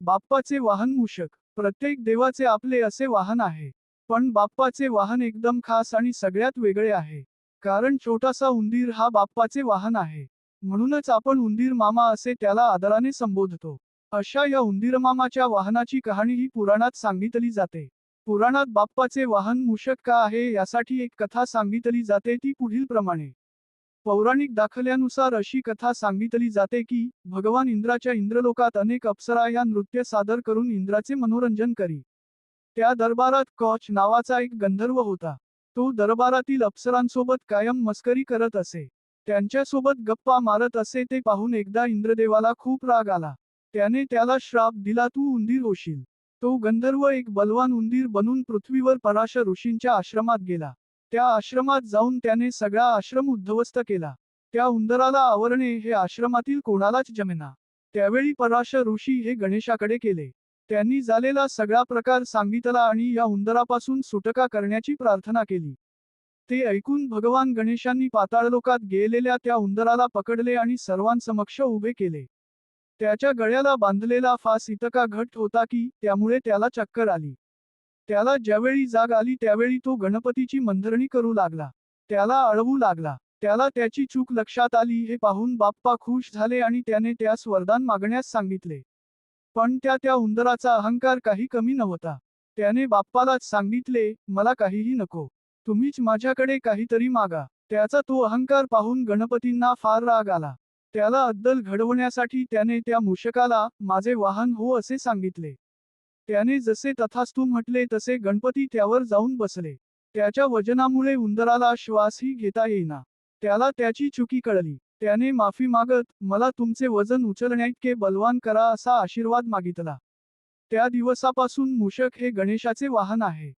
बाप्पाचे वाहन मूषक प्रत्येक देवाचे आपले असे वाहन आहे. पण बाप्पाचे वाहन एकदम खास आणि सगळ्यात वेगळे आहे. कारण छोटासा उंदीर हा बाप्पाचे वाहन आहे. म्हणूनच आपण उंदीर मामा असे त्याला आदराने संबोधतो. अशा या उंदीरमामाच्या वाहनाची कहाणी ही पुराणात सांगितली जाते. पुराणात बाप्पाचे वाहन मूषक का आहे यासाठी एक कथा सांगितली जाते ती पुढील प्रमाणे पौराणिक दाखल्यानुसार अशी कथा सांगितली जाते की भगवान इंद्राच्या इंद्रलोकात अनेक अप्सरा या नृत्य सादर करून इंद्राचे मनोरंजन करी. त्या दरबारात कॉच नावाचा एक गंधर्व होता. तो दरबारातील अप्सरांसोबत कायम मस्करी करत असे. त्यांच्यासोबत गप्पा मारत असे ते पाहून एकदा इंद्रदेवाला खूप राग आला. त्याने त्याला श्राप दिला तू उंदीर होशील. तो गंधर्व एक बलवान उंदीर बनून पृथ्वीवर पराश ऋषींच्या आश्रमात गेला. त्या आश्रमात जाऊन त्याने सगळा आश्रम उद्ध्वस्त केला. त्या उंदराला आवरणे हे आश्रमातील कोणालाच जमेना. त्यावेळी पराश ऋषी हे गणेशाकडे केले त्यांनी झालेला सगळा प्रकार सांगितला आणि या उंदरापासून सुटका करण्याची प्रार्थना केली. ते ऐकून भगवान गणेशांनी पाताळलोकात गेलेल्या त्या उंदराला पकडले आणि सर्वांसमक्ष उभे केले. त्याच्या गळ्याला बांधलेला फास इतका घट होता की त्यामुळे त्याला चक्कर आली. त्याला ज्यावेळी जाग आली त्यावेळी तो गणपतीची मंधरणी करू लागला. त्याला अळवू लागला. त्याला त्याची चूक लक्षात आली हे पाहून बाप्पा खुश झाले आणि त्याने त्यास वरदान मागण्यास सांगितले. पण त्या त्या उंदराचा अहंकार काही कमी नव्हता. त्याने बाप्पालाच सांगितले मला काहीही नको. तुम्हीच माझ्याकडे काहीतरी मागा. त्याचा तो अहंकार पाहून गणपतींना फार राग आला. त्याला अद्दल घडवण्यासाठी त्याने त्या मूषकाला माझे वाहन हो असे सांगितले. त्याने जसे तथास्तू म्हटले तसे गणपती त्यावर जाऊन बसले. त्याच्या वजनामुळे उंदराला श्वासही घेता येईना. त्याला त्याची चुकी कळली. त्याने माफी मागत मला तुमचे वजन उचलण्याइतके बलवान करा असा आशीर्वाद मागितला. त्या दिवसापासून मूषक हे गणेशाचे वाहन आहे.